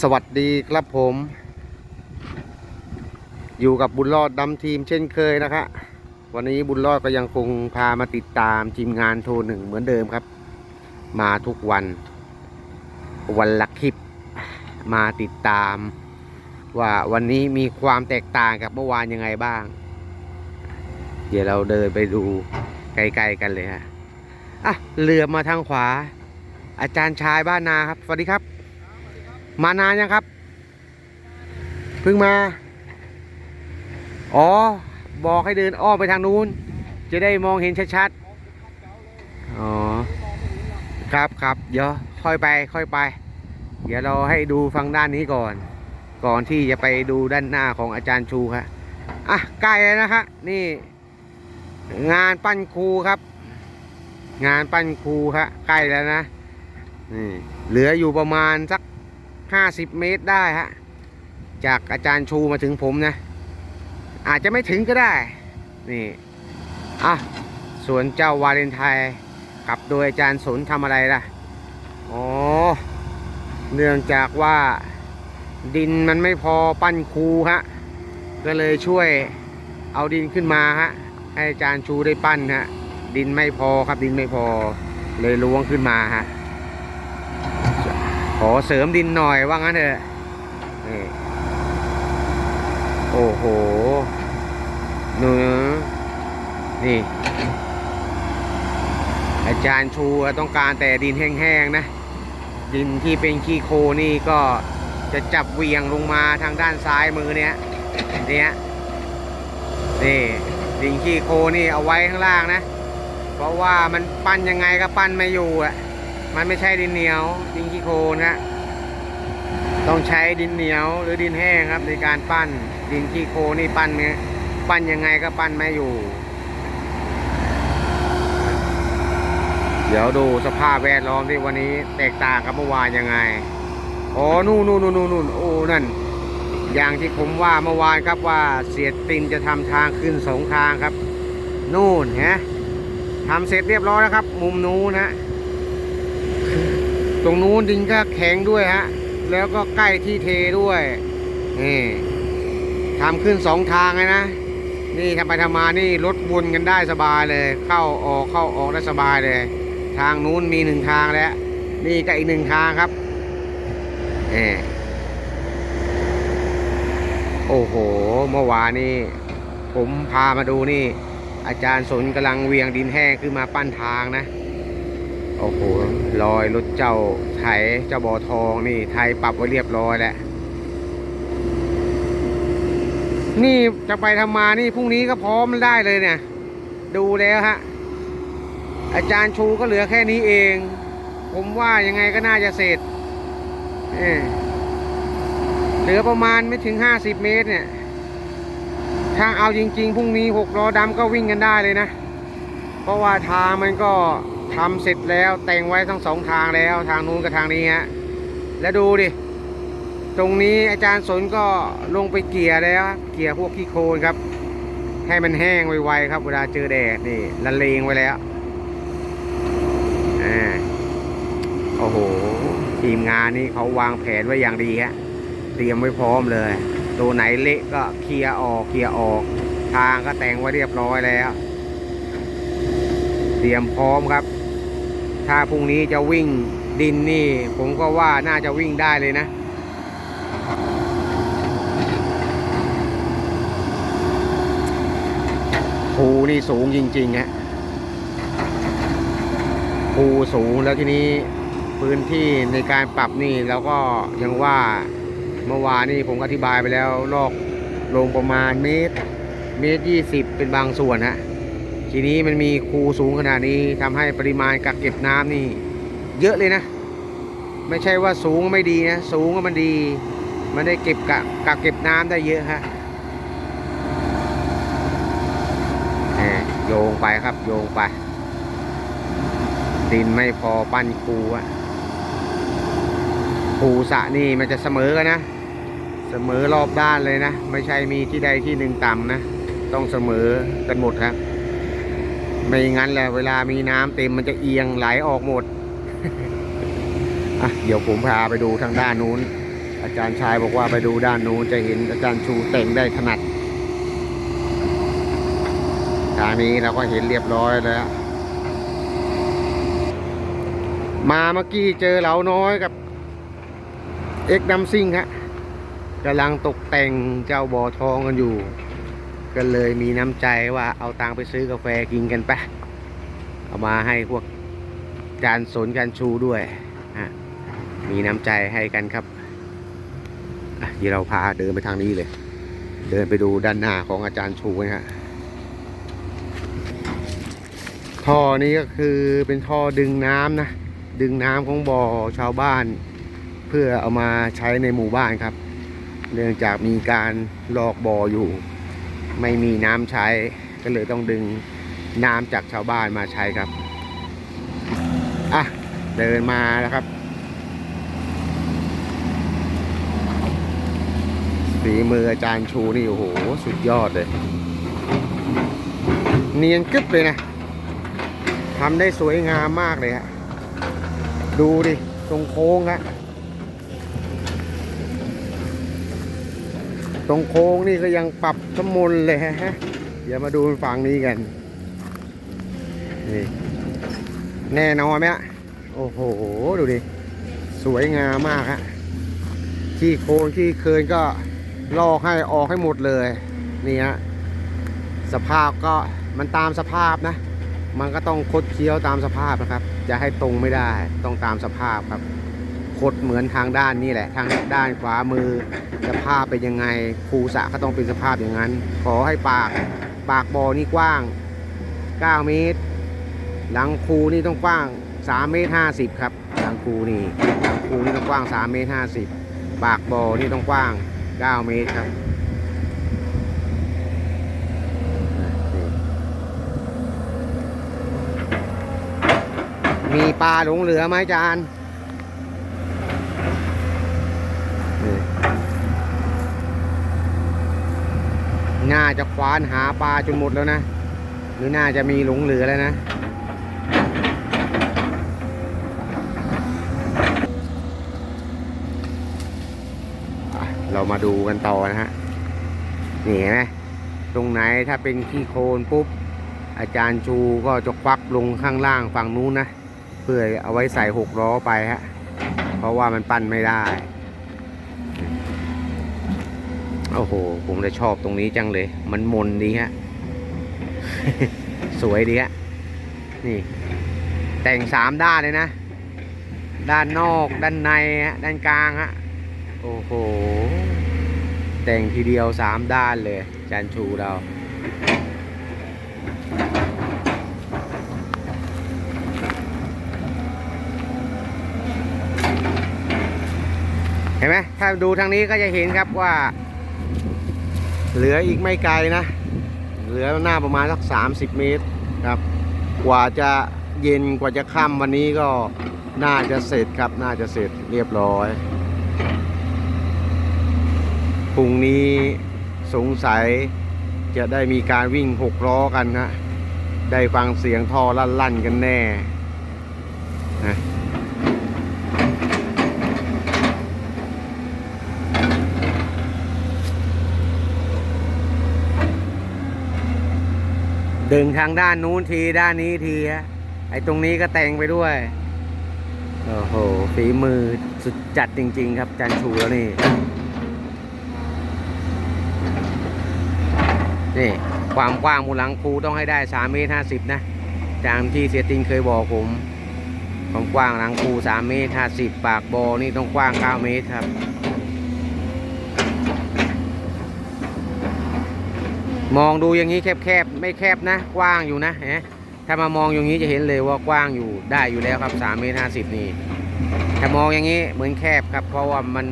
สวัสดีครับผม อยู่กับบุญรอดดำทีมเช่นเคยนะคะวันนี้บุญรอดก็ยังคงพามาติดตามทีมงานโทรหนึ่งเหมือนเดิมครับ มาทุกวัน วันละคลิปมาติดตาม ว่าวันนี้มีความแตกต่างกับเมื่อวานยังไงบ้าง เดี๋ยวเราเดินไปดูไกลๆกันเลยฮะอะเรือมาทางขวา อาจารย์ชายบ้านนาครับ สวัสดีครับ มานานยังครับ เพิ่งมา อ๋อ บอกให้เดินอ้อมไปทางนู้น จะได้มองเห็นชัดๆ อ๋อ ครับครับเดี๋ยวค่อยไป ค่อยไป เดี๋ยวเราให้ดูฟังด้านนี้ก่อน ก่อนที่จะไปดูด้านหน้าของอาจารย์ชูครับอะใกล้แล้วนะครับนี่ งานปั้นครูครับ งานปั้นครูครับใกล้แล้วนะนี่เหลืออยู่ประมาณสัก 50 เมตรได้ฮะ จากอาจารย์ชูมาถึงผมนะ อาจจะไม่ถึงก็ได้ นี่ อะส่วนเจ้าวาเลนไทน์กับโดยอาจารย์สนทำอะไรล่ะ อ๋อ เนื่องจากว่าดินมันไม่พอปั้นคูฮะ ก็เลยช่วยเอาดินขึ้นมาฮะ ให้อาจารย์ชูได้ปั้นฮะ ดินไม่พอครับดินไม่พอ เลยล้วงขึ้นมาฮะ อเสริมดินหน่อยว่างั้นเถอะนี่โอ้โหเนื้อนี่ อาจารย์ชูต้องการแต่ดินแห้งๆนะ ดินที่เป็นขี้โคนี่ก็จะจับเวียงลงมาทางด้านซ้ายมือเนี้ยเนี้ยนี่ดินขี้โคนี่เอาไว้ข้างล่างนะ เพราะว่ามันปั้นยังไงก็ปั้นไม่อยู่อะ มันไม่ใช่ดินเหนียว ดินขี้โคลนนะต้องใช้ดินเหนียวหรือดินแห้งครับ ในการปั้นดินขี้โคลนนี่ปั้นเนี่ยปั้นยังไงก็ปั้นไม่อยู่ เดี๋ยวดูสภาพแวดล้อมที่วันนี้แตกต่างกับเมื่อวานยังไงอ๋อนู่นนู่นนู่นนู่นโอ้นั่น อย่างที่ผมว่าเมื่อวานครับว่าเสียตินจะทำทางขึ้นสองทางครับ นู่นฮะทำเสร็จเรียบร้อยแล้วครับ มุมนู้นฮะ ตรงนู้นดินก็แข็งด้วยฮะ แล้วก็ใกล้ที่เทด้วย นี่ทำขึ้นสองทางเลยนะ นี่ทำไปทำมานี่รถวนกันได้สบายเลย เข้าออกเข้าออกได้สบายเลย ทางนู้นมีหนึ่งทางแล้ว นี่ก็อีกหนึ่งทางครับนี่โอ้โห เมื่อวานนี่ผมพามาดูนี่ อาจารย์สนกำลังเวียงดินแห้งขึ้นมาปั้นทางนะ โอ้โหลอยรถเจ้าไถเจ้าบอทองนี่ไทยปรับไว้เรียบร้อยแล้วนี่จะไปทำมานี่พรุ่งนี้ก็พร้อมได้เลยเนี่ย ดูแล้วฮะ อาจารย์ชูก็เหลือแค่นี้เอง ผมว่ายังไงก็น่าจะเสร็จเหลือประมาณไม่ถึง50เมตรเนี่ย ถ้าเอาจริง ๆพรุ่งนี้หกล้อดำก็วิ่งกันได้เลยนะ เพราะว่าทางมันก็ ทำเสร็จแล้วแต่งไว้ทั้งสองทางแล้วทางนู้นกับทางนี้ฮะแล้วดูดิ ตรงนี้อาจารย์สนก็ลงไปเกี่ยแล้วเกี่ยพวกขี้โคลนครับ ให้มันแห้งไวๆครับเวลาเจอแดดนี่ละเลงไว้แล้วอ่าโอ้โหทีมงานนี่เขาวางแผนไว้อย่างดีฮะเตรียมไว้พร้อมเลย ตัวไหนเละก็เคลียร์ออกเคลียร์ออก ทางก็แต่งไว้เรียบร้อยแล้ว เตรียมพร้อมครับ ถ้าพรุ่งนี้จะวิ่งดินนี่ ผมก็ว่าน่าจะวิ่งได้เลยนะภูนี่สูงจริงๆฮะภูสูงแล้วทีนี้พื้นที่ในการปรับนี่เราก็ยังว่าเมื่อวานนี่ผมอธิบายไปแล้วลอกลงประมาณเมตร เมตรยี่สิบเป็นบางส่วนฮะ ทีนี้มันมีคูสูงขนาดนี้ทำให้ปริมาณกักเก็บน้ำนี่ เยอะเลยนะ ไม่ใช่ว่าสูงไม่ดีนะ สูงก็มันดี มันได้เก็บกักกักเก็บน้ำได้เยอะฮะโยงไปครับ โยงไป ดินไม่พอปั้นคูอะคูสะนี่มันจะเสมอกันนะ เสมอรอบด้านเลยนะ ไม่ใช่มีที่ใดที่หนึ่งต่ำนะ ต้องเสมอกันหมดครับ ไม่งั้นแหละเวลามีน้ำเต็มมันจะเอียงไหลออกหมดเดี๋ยวผมพาไปดูทางด้านนู้น อาจารย์ชายบอกว่าไปดูด้านนู้นจะเห็นอาจารย์ชูแต่งได้ถนัดทางนี้เราก็เห็นเรียบร้อยแล้วมาเมื่อกี้เจอเหลาน้อยกับเอ็กดัมซิงฮะกำลังตกแต่งเจ้าบ่อทองกันอยู่ ก็เลยมีน้ำใจว่าเอาตังไปซื้อกาแฟกินกันไปะเอามาให้พวกจานสนจานชูด้วยมีน้ำใจให้กันครับอะเดี๋ยวเราพาเดินไปทางนี้เลย เดินไปดูด้านหน้าของอาจารย์ชูนะฮะท่อนี้ก็คือเป็นท่อดึงน้ำนะ ดึงน้ำของบ่อชาวบ้าน เพื่อเอามาใช้ในหมู่บ้านครับ เนื่องจากมีการลอกบ่ออยู่ ไม่มีน้ำใช้ ก็เลยต้องดึงน้ำจากชาวบ้านมาใช้ครับ อะ เดินมาแล้วครับฝีมืออาจารย์ชูนี่ โอ้โห สุดยอดเลย เนียนกึ๊บเลยนะทำได้สวยงามมากเลยฮะ ดูดิ ตรงโค้งฮะ ตรงโค้งนี่ก็ยังปรับสมุนเลยฮะเดี๋ยวมาดูฝั่งนี้กันนี่แน่นอนไหมฮะโอ้โห ดูดิ สวยงามมากฮะที่โค้งที่เคินก็ลอกให้ออกให้หมดเลย นี่ฮะสภาพก็มันตามสภาพนะ มันก็ต้องคดเคี้ยวตามสภาพนะครับ จะให้ตรงไม่ได้ต้องตามสภาพครับ คดเหมือนทางด้านนี่แหละ ทางด้านขวามือสภาพเป็นยังไงภูสะก็ต้องเป็นสภาพอย่างนั้น ขอให้ปากปากบ่อนี่กว้าง 9 เมตร หลังคูนี่ต้องกว้าง 3 เมตร 50 ครับ หลังคูนี่หลังคูนี่ต้องกว้าง 3 เมตร 50 ปากบ่อนี่ต้องกว้าง 9 เมตรครับมีปลาหลงเหลือไหมจาน น่าจะควานหาปลาจนหมดแล้วนะ หรือน่าจะมีหลงเหลือแล้วนะอะเรามาดูกันต่อนะฮะ นี่เห็นไหมตรงไหนถ้าเป็นขี้โคลนปุ๊บ อาจารย์ชูก็จะควักลงข้างล่างฝั่งนู้นนะ เพื่อเอาไว้ใส่หกล้อไปฮะ เพราะว่ามันปั้นไม่ได้ โอ้โห ผมเลยชอบตรงนี้จังเลย มันมนดีฮะ สวยดีฮะ นี่ แต่งสามด้านเลยนะ ด้านนอก ด้านในฮะ ด้านกลางฮะ โอ้โห แต่งทีเดียวสามด้านเลยจารย์ชูเราเห็นไหมถ้าดูทางนี้ก็จะเห็นครับว่า เหลืออีกไม่ไกลนะ เหลือหน้าประมาณสักสามสิบเมตรครับ กว่าจะเย็นกว่าจะค่ำวันนี้ก็น่าจะเสร็จครับ น่าจะเสร็จเรียบร้อยพรุ่งนี้สงสัยจะได้มีการวิ่งหกล้อกันนะ ได้ฟังเสียงท่อลั่นๆกันแน่นะ ดึงทางด้านนู้นทีด้านนี้ทีฮะไอ้ตรงนี้ก็แต่งไปด้วย โอ้โหฝีมือสุดจัดจริง ๆ ครับจันชูแล้วนี่ นี่ความกว้างมูลหลังคูต้องให้ได้3เมตร50 นะตามที่เสียติงเคยบอกผมความกว้างหลังคู3เมตร50 ปากบอนี่ต้องกว้าง 9 เมตรครับ มองดูอย่างนี้แคบๆ ไม่แคบนะ กว้างอยู่นะเห็นไหมถ้ามามองอย่างนี้จะเห็นเลยว่ากว้างอยู่ได้อยู่แล้วครับ3เมตร50นี่ถ้ามองอย่างนี้เหมือนแคบครับ เพราะว่ามัน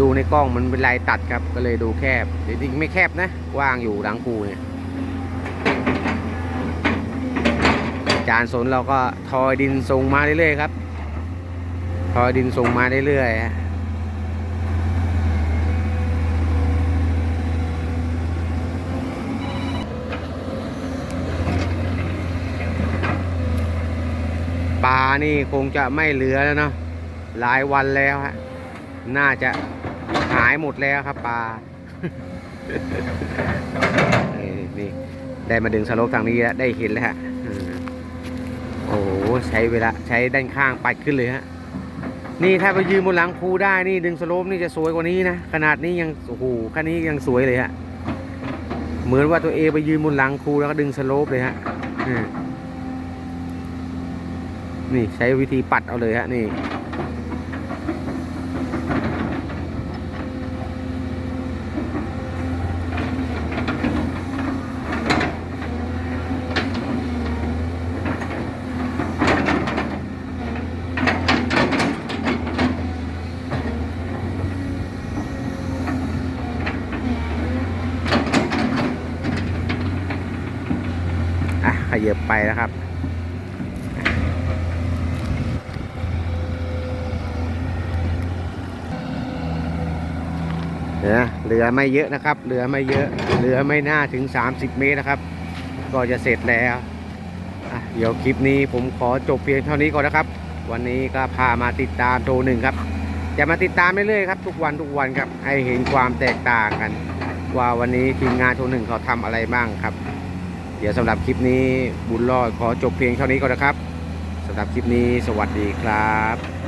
ดูในกล้องมันเป็นลายตัดครับก็เลยดูแคบจริงๆไม่แคบนะกว้างอยู่หลังคูเนี่ยจานสนเราก็ทอยดินส่งมาเรื่อยๆครับทอยดินส่งมาเรื่อยๆฮะ ปลานี่คงจะไม่เหลือแล้วเนาะหลายวันแล้วฮะน่าจะหายหมดแล้วครับปลาเอ้ยนี่ได้มาดึงสโลปทางนี้แล้วได้เห็นแล้วฮะโอ้โหใช้เวลาใช้ด้านข้างปัดขึ้นเลยฮะนี่ถ้าไปยืนบนหลังภูได้นี่ดึงสโลปนี่จะสวยกว่านี้นะขนาดนี้ยังโอ้โหแค่นี้ยังสวยเลยฮะเหมือนว่าตัวเอไปยืนบนหลังครูแล้วก็ดึงสโลปเลยฮะอืม นี่ใช้วิธีปัดเอาเลยฮะนี่อะขยับไปแล้วครับ เดี๋ยว นะเหลือไม่เยอะนะครับ เหลือไม่เยอะ เหลือไม่น่าถึง 30 เมตรนะครับ ก็จะเสร็จแล้วเดี๋ยวคลิปนี้ผมขอจบเพียงเท่านี้ก่อนนะครับ วันนี้ก็พามาติดตามโทรหนึ่งครับ จะมาติดตามเรื่อยๆครับ ทุกวันทุกวันครับให้เห็นความแตกต่างกัน ว่าวันนี้ทีมงานโทรหนึ่งเขาทำอะไรบ้างครับ เดี๋ยวสำหรับคลิปนี้บุญรอดขอจบเพียงเท่านี้ก่อนนะครับสำหรับคลิปนี้สวัสดีครับ